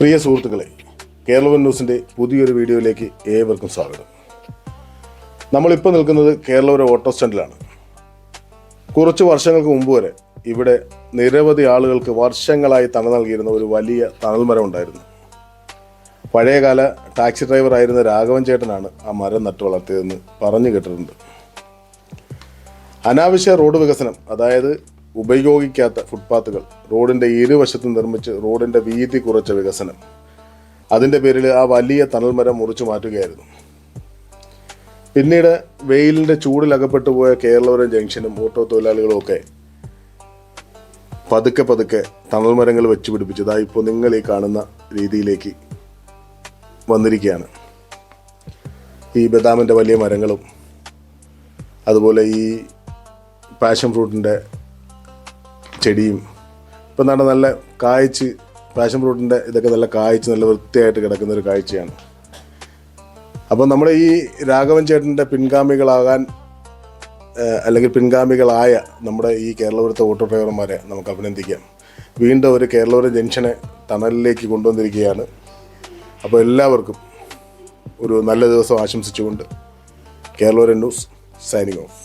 പ്രിയ സുഹൃത്തുക്കളെ കേരളവൻ ന്യൂസിന്റെ പുതിയൊരു വീഡിയോയിലേക്ക് ഏവർക്കും സ്വാഗതം. നമ്മളിപ്പോൾ നിൽക്കുന്നത് കേരളവരെ ഓട്ടോ സ്റ്റാൻഡിലാണ്. കുറച്ച് വർഷങ്ങൾക്ക് മുമ്പ് വരെ ഇവിടെ നിരവധി ആളുകൾക്ക് വർഷങ്ങളായി തണൽ നൽകിയിരുന്ന ഒരു വലിയ തണൽമരം ഉണ്ടായിരുന്നു. പഴയകാല ടാക്സി ഡ്രൈവർ ആയിരുന്ന രാഘവൻ ചേട്ടനാണ് ആ മരം നട്ടു വളർത്തിയതെന്ന് പറഞ്ഞു കേട്ടിട്ടുണ്ട്. അനാവശ്യ റോഡ് വികസനം അതായത് ഉപയോഗിക്കാത്ത ഫുട്പാത്തുകൾ റോഡിന്റെ ഇരുവശത്തും നിർമ്മിച്ച് റോഡിന്റെ വീതി കുറച്ച വികസനം. അതിന്റെ പേരിൽ ആ വലിയ തണൽമരം മുറിച്ചു മാറ്റുകയായിരുന്നു. പിന്നീട് വെയിലിന്റെ ചൂടിൽ അകപ്പെട്ടു പോയ കേരളപുരം ജംഗ്ഷനും ഓട്ടോ തൊഴിലാളികളും ഒക്കെ പതുക്കെ പതുക്കെ തണൽമരങ്ങൾ വെച്ച് പിടിപ്പിച്ചതാ ഇപ്പോൾ നിങ്ങൾ ഈ കാണുന്ന രീതിയിലേക്ക് വന്നിരിക്കുകയാണ്. ഈ ബദാമിന്റെ വലിയ മരങ്ങളും അതുപോലെ ഈ പാഷൻ ഫ്രൂട്ടിന്റെ ചെടിയും. ഇപ്പം നട നല്ല കായ്ച്ച് പാഷൻ ഫ്രൂട്ടിന്റെ ഇതൊക്കെ നല്ല കായ്ച്ച് നല്ല വൃത്തിയായിട്ട് കിടക്കുന്ന ഒരു കാഴ്ചയാണ്. അപ്പം നമ്മുടെ ഈ രാഘവൻ ചേട്ടന്റെ പിൻഗാമികളാകാൻ അല്ലെങ്കിൽ പിൻഗാമികളായ നമ്മുടെ ഈ കേരളപുരത്തെ ഓട്ടോ ഡ്രൈവർമാരെ നമുക്ക് അഭിനന്ദിക്കാം. വീണ്ടും ഒരു കേരളപുരം ജംഗ്ഷനെ തണലിലേക്ക് കൊണ്ടുവന്നിരിക്കുകയാണ്. അപ്പോൾ എല്ലാവർക്കും ഒരു നല്ല ദിവസം ആശംസിച്ചുകൊണ്ട് കേരളപുരം ന്യൂസ് സൈനിങ് ഓഫ്.